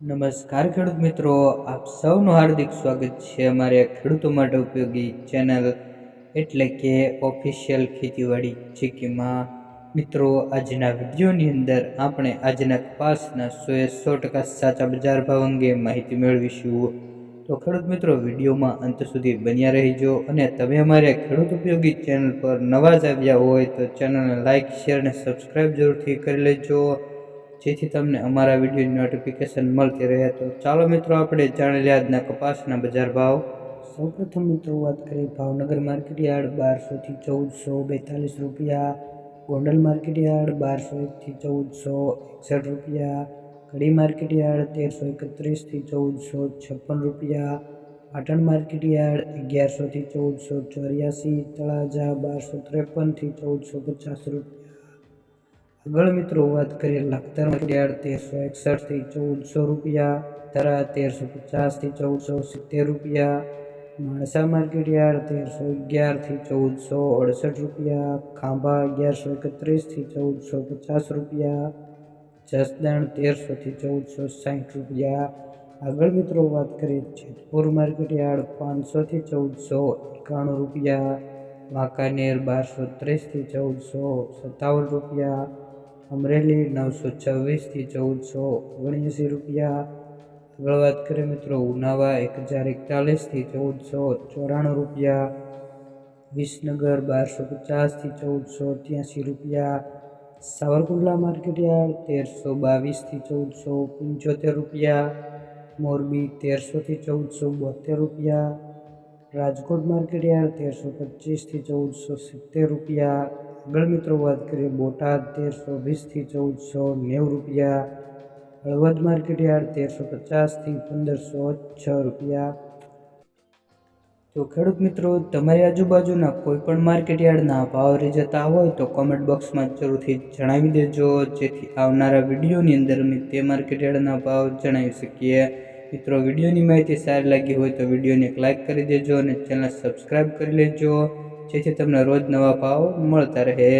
નમસ્કાર ખેડૂત મિત્રો, આપ સૌનું હાર્દિક સ્વાગત છે અમારે ખેડૂતો માટે ઉપયોગી ચેનલ એટલે કે ઓફિશિયલ ખેતીવાડી ચીકીમાં. મિત્રો, આજના વિડીયોની અંદર આપણે આજના કપાસના સોએ સો ટકા સાચા બજાર ભાવ અંગે માહિતી મેળવીશું. તો ખેડૂત મિત્રો, વિડીયોમાં અંત સુધી બન્યા રહીજો અને તમે અમારે ખેડૂત ઉપયોગી ચેનલ પર નવા જ આવ્યા હોય તો ચેનલને લાઇક શેર અને સબસ્ક્રાઈબ જરૂરથી કરી લેજો. જેથી તમને અમારા વિડીયોની નોટિફિકેશન મળતી રહે તો ચાલો મિત્રો આપણે જાણી લઈએ આજના કપાસના બજાર ભાવ. સૌપ્રથમ મિત્રો વાત કરીએ ભાવનગર માર્કેટ યાર્ડ બારસોથી ચૌદસો બેતાલીસ રૂપિયા, ગોંડલ માર્કેટ યાર્ડ બારસો એકથી ચૌદસો એકસઠ રૂપિયા, કડી માર્કેટ યાર્ડ તેરસો એકત્રીસથી ચૌદસો છપ્પન રૂપિયા, પાટણ માર્કેટ યાર્ડ અગિયારસોથી ચૌદસો ચોર્યાસી, તળાજા બારસો ત્રેપનથી ચૌદસો પચાસ રૂપિયા આગળ મિત્રો વાત કરીએ લખતર યાર્ડ તેરસો એકસઠથી ચૌદસો રૂપિયા તરા તેરસો પચાસથી ચૌદસો સિત્તેર રૂપિયા, માણસા માર્કેટ યાર્ડ તેરસો અગિયારથી ચૌદસો અડસઠ રૂપિયા, ખાંભા અગિયારસો એકત્રીસથી ચૌદસો પચાસ રૂપિયા, જસદણ તેરસોથી ચૌદસો સાઠ રૂપિયા. આગળ મિત્રો વાત કરીએ, જેતપુર માર્કેટ યાર્ડ પાંચસોથી ચૌદસો એકાણું રૂપિયા, વાંકાનેર બારસો ત્રીસથી ચૌદસો સત્તાવન રૂપિયા અમરેલી નવસો છવ્વીસથી ચૌદસો ઓગણએંસી રૂપિયા. આગળ વાત કરીએ મિત્રો, ઉનાવા એક હજાર એકતાલીસથી ચૌદસો ચોરાણું રૂપિયા. વિસનગર બારસો પચાસથી ચૌદસો ત્યાંસી રૂપિયા. સાવરકુંડલા માર્કેટયાર્ડ તેરસો બાવીસથી ચૌદસો પંચોતેર રૂપિયા. મોરબી તેરસોથી ચૌદસો બોતેર રૂપિયા. રાજકોટ માર્કેટયાર્ડ તેરસો પચીસથી ચૌદસો સિત્તેર રૂપિયા. આગળ મિત્રો વાત કરીએ બોટાદ તેરસો વીસથી ચૌદસો નેવું રૂપિયા, હળવદ માર્કેટ યાર્ડ તેરસો પચાસથી પંદરસો છ રૂપિયા. તો ખેડૂત મિત્રો, તમારી આજુબાજુના કોઈ પણ માર્કેટ યાર્ડના ભાવ રહી જતા હોય તો કોમેન્ટ બોક્સમાં જરૂરથી જણાવી દેજો. જેથી આવનારા વિડીયોની અંદર અમે તે માર્કેટ યાર્ડના ભાવ જણાવી શકીએ. મિત્રો, વિડીયોની માહિતી સારી લાગી હોય તો વિડીયોને એક લાઇક કરી દેજો અને ચેનલ સબસ્ક્રાઈબ કરી લેજો. જેથી તમને રોજ નવા ભાવ મળતા રહે.